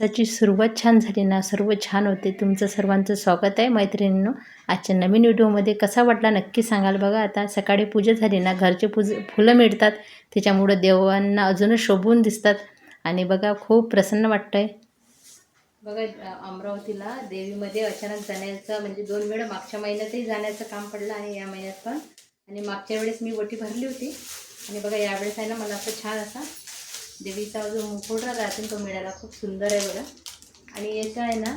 दिवसाची सुरुवात छान झाली ना? सर्व छान होते. तुमचं सर्वांचं स्वागत आहे मैत्रिणींनो. आजच्या नवीन व्हिडिओमध्ये कसा वाटला नक्की सांगाल बघा. आता सकाळी पूजा झाली ना? घरचे पूज फुलं मिळतात. त्याच्यामुळं देवांना अजूनच शोभून दिसतात. आणि बघा खूप प्रसन्न वाटतंय. बघा अमरावतीला देवीमध्ये अचानक जाण्याचं म्हणजे दोन वेळा मागच्या महिन्यातही जाण्याचं काम पडलं आणि या महिन्यात पण. आणि मागच्या वेळेस मी वटी भरली होती. आणि बघा यावेळेस आहे ना मला असं छान असा देवीचा जो मुखवटा राहतो तो मिळाला खूप सुंदर आहे बघा. आणि याचा आहे ना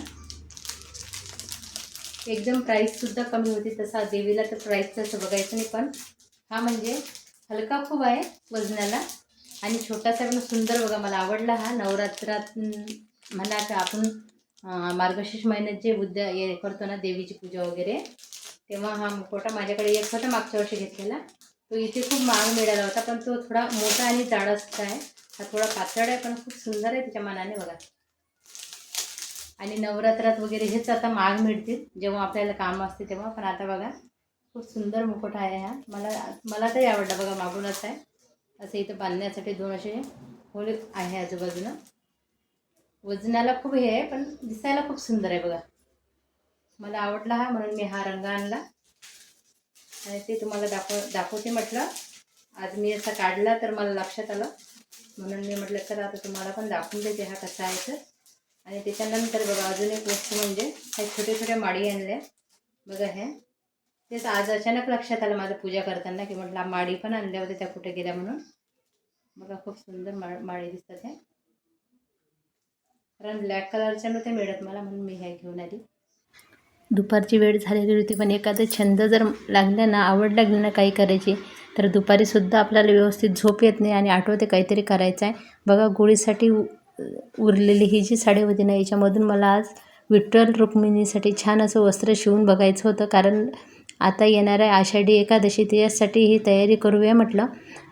एकदम प्राईससुद्धा कमी होती तसा देवीला तर प्राईस तसं बघायचं नाही पण हा म्हणजे हलका खूप आहे वजनाला. आणि छोटासा पण सुंदर बघा मला आवडला हा नवरात्रात म्हणा का आपण मार्गशीर्ष महिन्यात जे उद्या हे करतो ना देवीची पूजा वगैरे तेव्हा हा मुखवटा माझ्याकडे एक होता मागच्या वर्षी घेतलेला. तो इथे खूप महाग मिळाला होता पण तो थोडा मोठा आणि जाडसचा आहे. हा थोडा पातळ आहे पण खूप सुंदर आहे त्याच्या मनाने बघा. आणि नवरात्रात वगैरे हेच आता माग मिळतील जेव्हा आपल्याला काम असते तेव्हा पण आता बघा खूप सुंदर मुकुट आहे हा. मला मला तरी आवडला बघा मागूनच आहे. असं इथं बांधण्यासाठी दोन असे होल आहे आजूबाजूनं. वजनाला खूप हे आहे पण दिसायला खूप सुंदर आहे बघा. मला आवडला हा म्हणून मी हा रंग आणला. आणि ते तुम्हाला दाखव दाखवते म्हटलं. आज मी असा काढला तर मला लक्षात आलं. म्हणून मी म्हटलं चला आता तुम्हाला पण दाखवून देते हा कसा आहे तर. आणि त्याच्यानंतर बघा अजून एक वस्तू म्हणजे ह्या छोट्या छोट्या माळी आणल्या बघा हे. तेच आज अचानक लक्षात आलं माझं पूजा करताना की म्हटलं माळी पण आणल्या होत्या त्या कुठे गेल्या म्हणून. बघा खूप सुंदर मा माळी दिसतात ह्या कारण ब्लॅक कलरच्या नव्हत्या मिळत मला म्हणून मी ह्या घेऊन आली. दुपारची वेळ झालेली होती पण एखादा छंद जर लागला ना आवड लागली ना काही करायची तर दुपारीसुद्धा आपल्याला व्यवस्थित झोप येत नाही आणि आठवते काहीतरी करायचं आहे. बघा गोळीसाठी उ- उरलेली ही जी साडी होती ना याच्यामधून मला आज विठ्ठल रुक्मिणीसाठी छान असं वस्त्र शिवून बघायचं होतं कारण आता येणार आहे आषाढी एकादशी त्यासाठी ही तयारी करूया म्हटलं.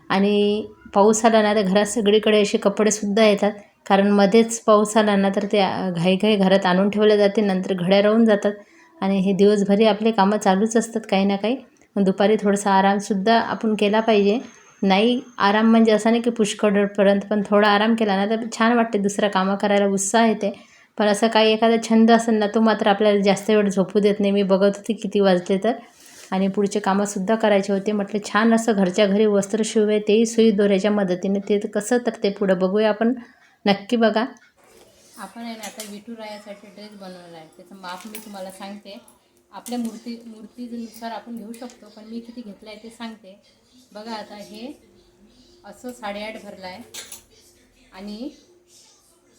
आणि पाऊस आला ना तर घरात सगळीकडे असे कपडेसुद्धा येतात कारण मध्येच पाऊस आला ना तर ते घाईघाई घरात आणून ठेवले जाते नंतर घड्या राहून जातात. आणि हे दिवसभरी आपले कामं चालूच असतात काही ना काही. दुपारी थोडासा आरामसुद्धा आपण केला पाहिजे. नाही आराम म्हणजे असा नाही की पुष्कळपर्यंत पण थोडा आराम केला ना तर छान वाटते. दुसरं कामं करायला उत्साह येते. पण असं काही एखादा छंद असेल ना तो मात्र आपल्याला जास्त वेळ झोपू देत नाही. मी बघत होते किती वाजले तर. आणि पुढचे कामंसुद्धा करायचे होते. म्हटलं छान असं घरच्या घरी वस्त्र शिवूया तेही सुई दोऱ्याच्या मदतीने. ते कसं तर ते पुढं बघूया आपण. नक्की बघा. आपण आहे ना आता विठुरायासाठी ड्रेस बनवणार आहे. त्याचं माप मी तुम्हाला सांगते. आपल्या मूर्ती मूर्तीनुसार आपण घेऊ शकतो पण मी किती घेतलं आहे ते सांगते. बघा आता हे असं साडेआठ भरलं आहे आणि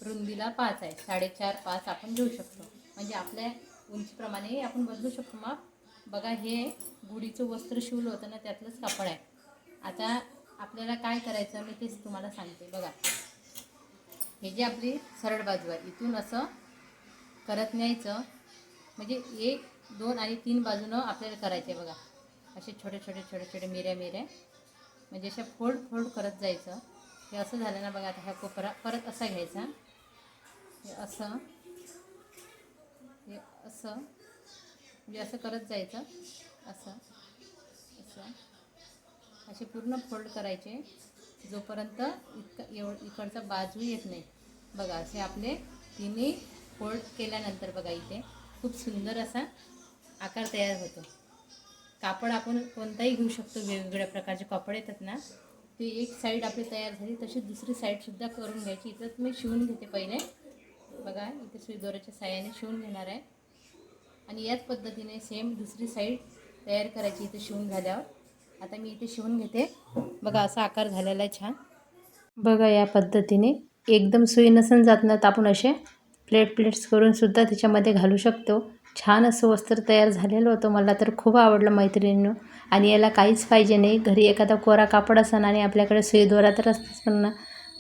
रुंदीला पाच आहे. साडेचार पाच आपण घेऊ शकतो. म्हणजे आपल्या उंचीप्रमाणे आपण बदलू शकतो माप. बघा हे गुढीचं वस्त्र शिवलं होतं ना त्यातलंच कापड आहे. आता आपल्याला काय करायचं मी तेच तुम्हाला सांगते. बघा. हे जी आपली सरळ बाजू आहे इथून असं करत न्यायचं. म्हणजे एक दोन आणि तीन बाजूनं आपल्याला करायचे बघा. असे छोटे छोटे छोटे छोटे मिऱ्या मिऱ्या. म्हणजे अशा फोल्ड फोल्ड करत जायचं. हे असं झालं ना बघा आता ह्या कोपरा परत असा घ्यायचा. हे असं. हे असं. म्हणजे असं करत जायचं. असं. असं. असे पूर्ण फोल्ड करायचे. जोपर्यंत इतकं एव इकडचा बाजू येत नाही. बघा असे आपले तिन्ही फोल्ड केल्यानंतर बघा इथे खूप सुंदर असा आकार तयार होतो. कापड आपण कोणताही घेऊ शकतो वेगवेगळ्या प्रकारचे कापड येतात ना ते एक साईड आपली तयार झाली तशी दुसरी साईडसुद्धा करून घ्यायची. इथं मी शिवून घेते पहिले. बघा इथे सुईदोऱ्याच्या साह्याने शिवून घेणार आहे. आणि याच पद्धतीने सेम दुसरी साईड तयार करायची इथे शिवून झाल्यावर. आता मी इथे शिवून घेते. बघा असा आकार झालेला आहे छान. बघा या पद्धतीने. एकदम सुई नसून जात ना तर आपण असे. प्लेट प्लेट्स करूनसुद्धा त्याच्यामध्ये घालू शकतो. छान असं वस्त्र तयार झालेलं होतं. मला तर खूप आवडलं मैत्रिणीनं. आणि याला काहीच पाहिजे नाही. घरी एखादा कोरा कापड असन आणि आपल्याकडे सुई दोरा तर असतंच पण ना.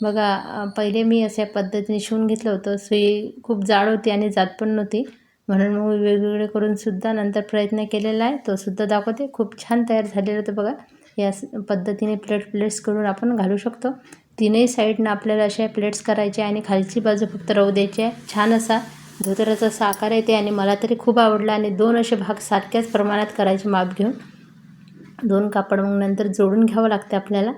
बघा पहिले मी अशा पद्धतीने शिवून घेतलं होतं. सुई खूप जाड होती आणि जात पण नव्हती. म्हणून मग वेगवेगळे करून सुद्धा नंतर प्रयत्न केलेला आहे. तो सुद्धा दाखवते. खूप छान तयार झालेलं होतं बघा. या स- पद्धतीने प्लेट प्लेट्स करून आपण घालू शकतो. तीनही साईडनं आपल्याला अशा प्लेट्स करायच्या आणि खालची बाजू फक्त राहू द्यायची आहे. छान असा धोतराचा असा आकार येते आणि मला तरी खूप आवडला आणि दोन असे भाग सारख्याच प्रमाणात करायचे माप घेऊन. दोन कापड मग नंतर जोडून घ्यावं लागते आपल्याला.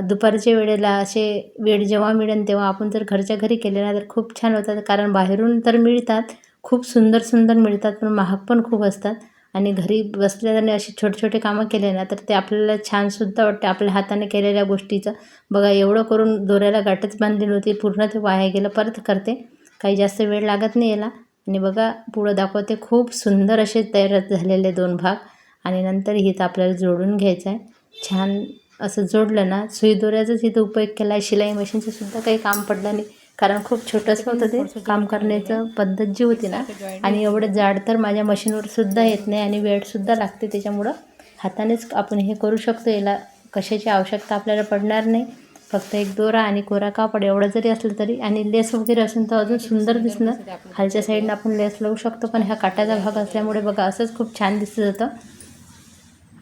दुपारच्या वेळेला असे वेळ जेव्हा मिळेल तेव्हा आपण जर घरच्या घरी केले ना तर खूप छान होतात. कारण बाहेरून तर मिळतात. खूप सुंदर सुंदर मिळतात पण महाग पण खूप असतात. आणि घरी बसल्याने असे छोटे छोटे कामं केले ना तर ते आपल्याला छानसुद्धा वाटते. आपल्या हाताने केलेल्या गोष्टीचं. बघा एवढं करून दोऱ्याला गाठच बांधली नव्हती पूर्ण ते वाया गेलं परत करते. काही जास्त वेळ लागत नाही याला. आणि बघा पुढं दाखवते खूप सुंदर असे तयार झालेले दोन भाग. आणि नंतर हिथं आपल्याला जोडून घ्यायचं आहे. छान असं जोडलं ना सुई दोऱ्याचाच इथं उपयोग केला आहे शिलाई मशीनचं सुद्धा काही काम पडलं नाही. कारण खूप छोटंसं होतं ते काम करण्याचं पद्धत जी होती ना आणि एवढं जाड तर माझ्या मशीनवर सुद्धा येत नाही आणि वेळसुद्धा लागते त्याच्यामुळं हातानेच आपण हे करू शकतो. याला कशाची आवश्यकता आपल्याला पडणार नाही. फक्त एक दोरा आणि कोरा कापड एवढं जरी असलं तरी आणि लेस वगैरे असेल तर अजून सुंदर दिसणं. खालच्या साईडनं आपण लेस लावू शकतो पण ह्या काटाचा भाग असल्यामुळे बघा असंच खूप छान दिसत जातं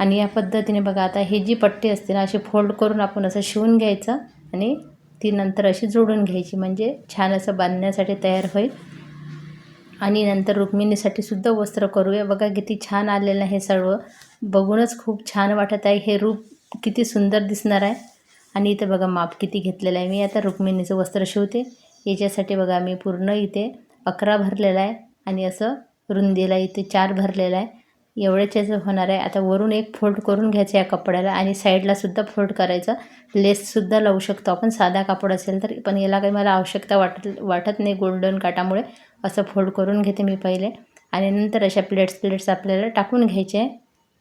आणि या पद्धतीने बघा आता ही जी पट्टी असते ना अशी फोल्ड करून आपण असं शिवून घ्यायचं आणि ती नंतर अशी जोडून घ्यायची. म्हणजे छान असं बांधण्यासाठी तयार होईल. आणि नंतर रुक्मिणीसाठी सुद्धा वस्त्र करूया. बघा किती छान आलेलं आहे हे सर्व. बघूनच खूप छान वाटत आहे. हे रूप किती सुंदर दिसणार आहे. आणि इथे बघा माप किती घेतलेलं आहे. मी आता रुक्मिणीचं वस्त्र शिवते. याच्यासाठी बघा मी पूर्ण इथे अकरा भरलेला आहे. आणि असं रुंदीला इथे चार भरलेला आहे. एवढ्याच होणार आहे. आता वरून एक फोल्ड करून घ्यायचं या कपड्याला आणि साईडलासुद्धा फोल्ड करायचं. लेससुद्धा लावू शकतो आपण. साधा कापड असेल तर पण याला काही मला आवश्यकता वाटत वाटत नाही गोल्डन काटामुळे. असं फोल्ड करून घेते मी पहिले. आणि नंतर अशा प्लेट्स प्लेट्स आपल्याला टाकून घ्यायचे. आहे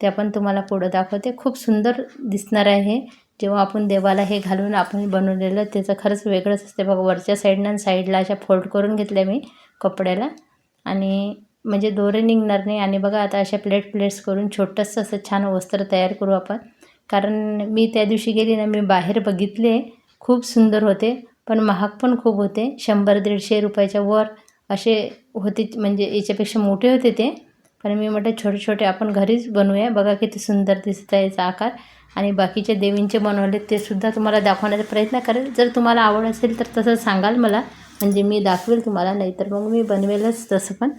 ते आपण तुम्हाला पुढं दाखवते. खूप सुंदर दिसणार आहे. हे जेव्हा आपण देवाला हे घालून आपण बनवलेलं त्याचं खरंच वेगळंच असते. बघा वरच्या साईडनं आणि साईडला अशा फोल्ड करून घेतल्या मी कपड्याला. आणि म्हणजे दोरे निघणार नाही. आणि बघा आता अशा प्लेट प्लेट्स करून छोटंसं असं छान वस्त्र तयार करू आपण. कारण मी त्या दिवशी गेली ना मी बाहेर बघितले. खूप सुंदर होते. पण महाग पण खूप होते. शंभर दीडशे रुपयाच्या वर असे होते. म्हणजे याच्यापेक्षा मोठे होते ते. पण मी म्हटलं छोटे छोटे आपण घरीच बनवूया. बघा किती सुंदर दिसत आहे याचा आकार. आणि बाकीचे देवींचे बनवले ते सुद्धा तुम्हाला दाखवण्याचा प्रयत्न करेल. जर तुम्हाला आवड असेल तर तसं सांगाल मला. म्हणजे मी दाखवेल तुम्हाला. नाहीतर मग मी बनवेलच तसं पण.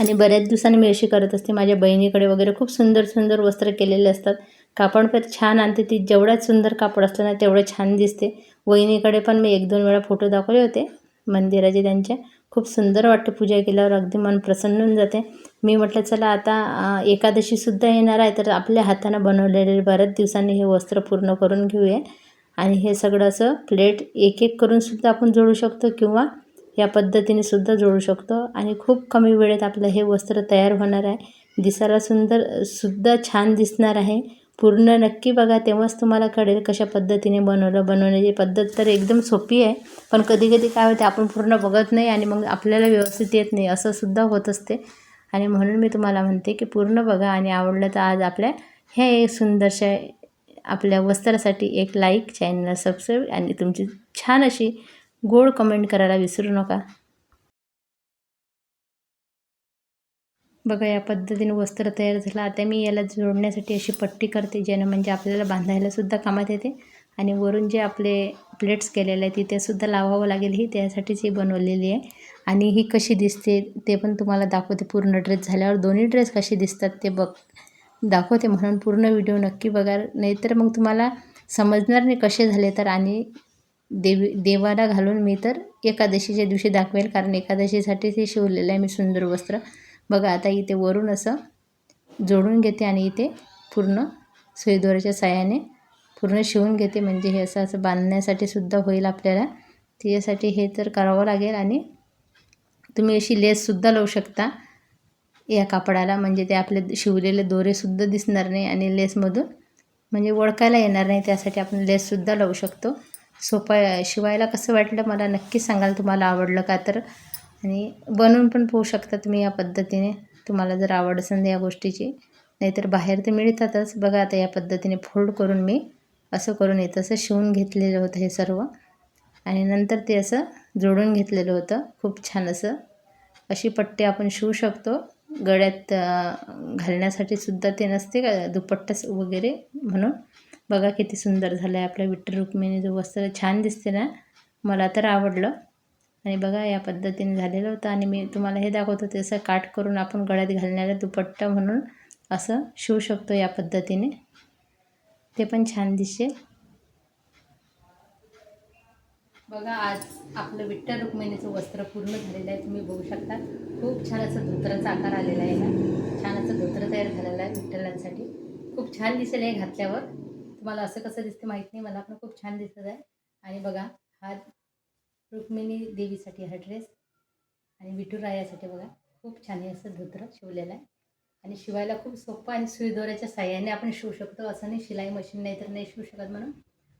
आणि बऱ्याच दिवसांनी मी अशी करत असते. माझ्या बहिणीकडे वगैरे खूप सुंदर सुंदर वस्त्र केलेले असतात. कापड पण छान आणते. ती जेवढ्याच सुंदर कापड असलं ना तेवढं छान दिसते. वहिनीकडे पण मी एक दोन वेळा फोटो दाखवले होते. मंदिराचे त्यांच्या खूप सुंदर वाटते पूजा केल्यावर. अगदी मन प्रसन्न होऊन जाते. मी म्हटलं चला आता एकादशीसुद्धा येणार आहे. तर आपल्या हातानं बनवलेले बऱ्याच दिवसांनी हे वस्त्र पूर्ण करून घेऊया. आणि हे सगळं असं प्लेट एक एक करूनसुद्धा आपण जोडू शकतो किंवा या पद्धतीने सुद्धा जोडू शकतो. आणि खूप कमी वेळेत आपलं हे वस्त्र तयार होणार आहे. दिसायला सुंदर सुद्धा छान दिसणार आहे. पूर्ण नक्की बघा तेव्हाच तुम्हाला कळेल कशा पद्धतीने बनवलं. बनवण्याची पद्धत तर एकदम सोपी आहे. पण कधी कधी काय होते आपण पूर्ण बघत नाही आणि मग आपल्याला व्यवस्थित येत नाही. असं सुद्धा होत असते. आणि म्हणून मी तुम्हाला म्हणते की पूर्ण बघा आणि आवडलं तर आज आपल्या हे सुंदरशा आपल्या वस्त्रासाठी एक लाईक चॅनलला सबस्क्राईब आणि तुमची छान अशी गोड कमेंट करायला विसरू नका. बघा या पद्धतीने वस्त्र तयार झालं. आता मी याला जोडण्यासाठी अशी पट्टी करते ज्यानं म्हणजे आपल्याला बांधायला सुद्धा कामात येते. आणि वरून जे आपले प्लेट्स केलेले आहेत तिथेसुद्धा लावावं लागेल. ही त्यासाठीच ही बनवलेली आहे. आणि ही कशी दिसते ते पण तुम्हाला दाखवते. पूर्ण ड्रेस झाल्यावर दोन्ही ड्रेस कसे दिसतात ते बघ. दाखवते म्हणून पूर्ण व्हिडिओ नक्की बघा. नाहीतर मग तुम्हाला समजणार नाही कसे झाले तर. आणि देवी देवाला घालून मी तर एकादशीच्या दिवशी दाखवेल कारण एकादशीसाठी ते शिवलेलं आहे मी सुंदर वस्त्र. बघा आता इथे वरून असं जोडून घेते आणि इथे पूर्ण सुईदोराच्या साह्याने पूर्ण शिवून घेते. म्हणजे हे असं असं बांधण्यासाठी सुद्धा होईल आपल्याला. त्याच्यासाठी हे तर करावं लागेल आणि तुम्ही अशी लेससुद्धा लावू शकता या कापडाला. म्हणजे ते आपले शिवलेले दोरेसुद्धा दिसणार नाही आणि लेसमधून म्हणजे ओळखायला येणार नाही त्यासाठी आपण लेससुद्धा लावू शकतो. सोपं शिवायला कसं वाटलं मला नक्की सांगाल तुम्हाला आवडलं का तर. आणि बनवून पण पोहू शकता तुम्ही या पद्धतीने. तुम्हाला जर आवड असेल या गोष्टीची नाहीतर बाहेर तर मिळतातच. बघा आता या पद्धतीने फोल्ड करून मी असं करून येत असं शिवून घेतलेलं होतं हे सर्व. आणि नंतर ते असं जोडून घेतलेलं होतं. खूप छान असं अशी पट्टी आपण शिवू शकतो. गळ्यात घालण्यासाठी सुद्धा ते नसते का? दुपट्टा वगैरे म्हणून. बघा किती सुंदर झालं आहे आपल्या विठ्ठल रुक्मिणीचं वस्त्र छान दिसते ना मला तर आवडलं. आणि बघा या पद्धतीने झालेलं होतं. आणि मी तुम्हाला हे दाखवत होते असं काट करून आपण गळ्यात घालणारा दुपट्टा म्हणून असं शिवू शकतो या पद्धतीने. ते पण छान दिसेल बघा आज आपलं विठ्ठल रुक्मिणीचं वस्त्र पूर्ण झालेलं आहे. तुम्ही बघू शकता. खूप छान असं धोत्राचा आकार आलेला आहे ना. छान असं धोत्र तयार झालेलं आहे विठ्ठलांसाठी. खूप छान दिसेल हे घातल्यावर. तुम्हाला असं कसं दिसते माहीत नाही. मला पण खूप छान दिसत आहे. आणि बघा हा रुक्मिणी देवीसाठी हा ड्रेस आणि विठुरायासाठी बघा खूप छान हे असं धोत्र शिवलेलं आहे. आणि शिवायला खूप सोपं आणि सुईदोऱ्याच्या साह्याने आपण शिवू शकतो. असं नाही शिलाई मशीन नाही तर नाही शिवू शकत म्हणून.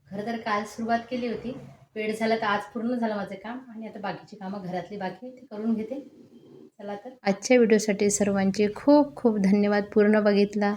खरं तर काल सुरुवात केली होती. वेळ झाला तर आज पूर्ण झालं माझं काम. आणि आता बाकीची कामं घरातली बाकी ते करून घेते. चला तर. आजच्या व्हिडिओसाठी सर्वांचे खूप खूप धन्यवाद. पूर्ण बघितला.